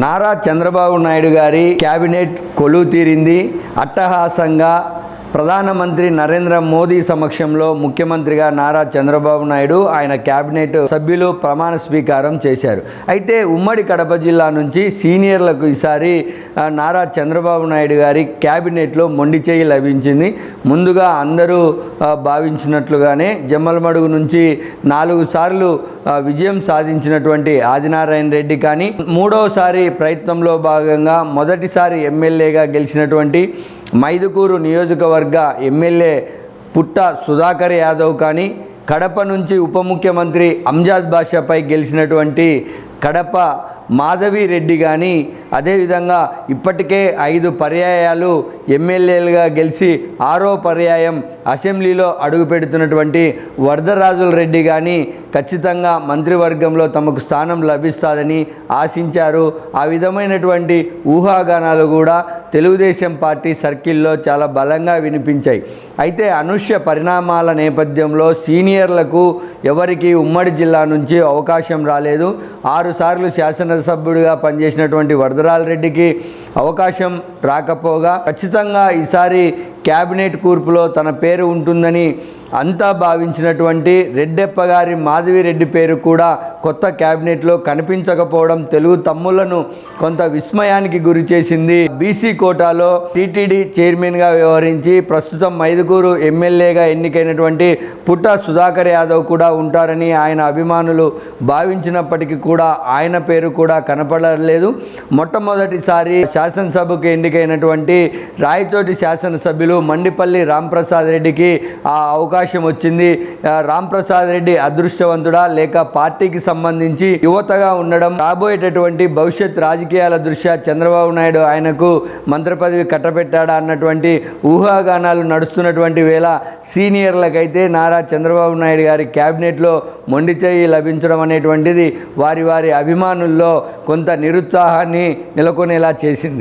నారా చంద్రబాబు నాయుడు గారి కేబినెట్ కొలువు తీరింది. అట్టహాసంగా ప్రధానమంత్రి నరేంద్ర మోదీ సమక్షంలో ముఖ్యమంత్రిగా నారా చంద్రబాబు నాయుడు ఆయన కేబినెట్ సభ్యులు ప్రమాణ స్వీకారం చేశారు. అయితే ఉమ్మడి కడప జిల్లా నుంచి సీనియర్లకు ఈసారి నారా చంద్రబాబు నాయుడు గారి కేబినెట్లో మొండి చేయి లభించింది. ముందుగా అందరూ భావించినట్లుగానే జమ్మలమడుగు నుంచి నాలుగు సార్లు విజయం సాధించినటువంటి ఆదినారాయణ రెడ్డి కానీ మూడవసారి ప్రయత్నంలో భాగంగా మొదటిసారి ఎమ్మెల్యేగా గెలిచినటువంటి మైదుకూరు నియోజకవర్గ ఎమ్మెల్యే పుట్ట సుధాకర్ యాదవ్ కానీ కడప నుంచి ఉప ముఖ్యమంత్రి అంజాద్ బాషాపై గెలిచినటువంటి కడప మాధవి రెడ్డి కానీ అదేవిధంగా ఇప్పటికే ఐదు పర్యాయాలు ఎమ్మెల్యేలుగా గెలిచి ఆరో పర్యాయం అసెంబ్లీలో అడుగుపెడుతున్నటువంటి వరదరాజుల రెడ్డి కానీ ఖచ్చితంగా మంత్రివర్గంలో తమకు స్థానం లభిస్తుందని ఆశించారు. ఆ విధమైనటువంటి ఊహాగానాలు కూడా తెలుగుదేశం పార్టీ సర్కిల్లో చాలా బలంగా వినిపించాయి. అయితే అనుష్య పరిణామాల నేపథ్యంలో సీనియర్లకు ఎవరికి ఉమ్మడి జిల్లా నుంచి అవకాశం రాలేదు. ఆరుసార్లు శాసన సభ్యుడిగా పనిచేసినటువంటి వరదరాల రెడ్డికి అవకాశం రాకపోగా ఖచ్చితంగా ఈసారి క్యాబినెట్ కూర్పులో తన పేరు ఉంటుందని అంతా భావించినటువంటి రెడ్డెప్ప గారి మాధవిరెడ్డి పేరు కూడా కొత్త క్యాబినెట్లో కనిపించకపోవడం తెలుగు తమ్ముళ్ళను కొంత విస్మయానికి గురి చేసింది. బీసీ కోటాలో టీటీడీ చైర్మన్గా వ్యవహరించి ప్రస్తుతం మైదుకూరు ఎమ్మెల్యేగా ఎన్నికైనటువంటి పుట్ట సుధాకర్ యాదవ్ కూడా ఉంటారని ఆయన అభిమానులు భావించినప్పటికీ కూడా ఆయన పేరు కూడా కనపడలేదు. మొట్టమొదటిసారి శాసనసభకు ఎన్నికైనటువంటి రాయచోటి శాసనసభ్యులు మండిపల్లి రాంప్రసాద్ రెడ్డికి ఆ అవకాశం వచ్చింది. రాంప్రసాద్ రెడ్డి అదృష్టవంతుడా లేక పార్టీకి సంబంధించి యువతగా ఉండడం రాబోయేటటువంటి భవిష్యత్ రాజకీయాల దృష్ట్యా చంద్రబాబు నాయుడు ఆయనకు మంత్రి పదవి కట్టబెట్టాడా అన్నటువంటి ఊహాగానాలు నడుస్తున్నటువంటి వేళ సీనియర్లకైతే నారా చంద్రబాబు నాయుడు గారి క్యాబినెట్లో మొండి చేయి లభించడం అనేటువంటిది వారి వారి అభిమానుల్లో కొంత నిరుత్సాహాన్ని నెలకొనేలా చేసింది.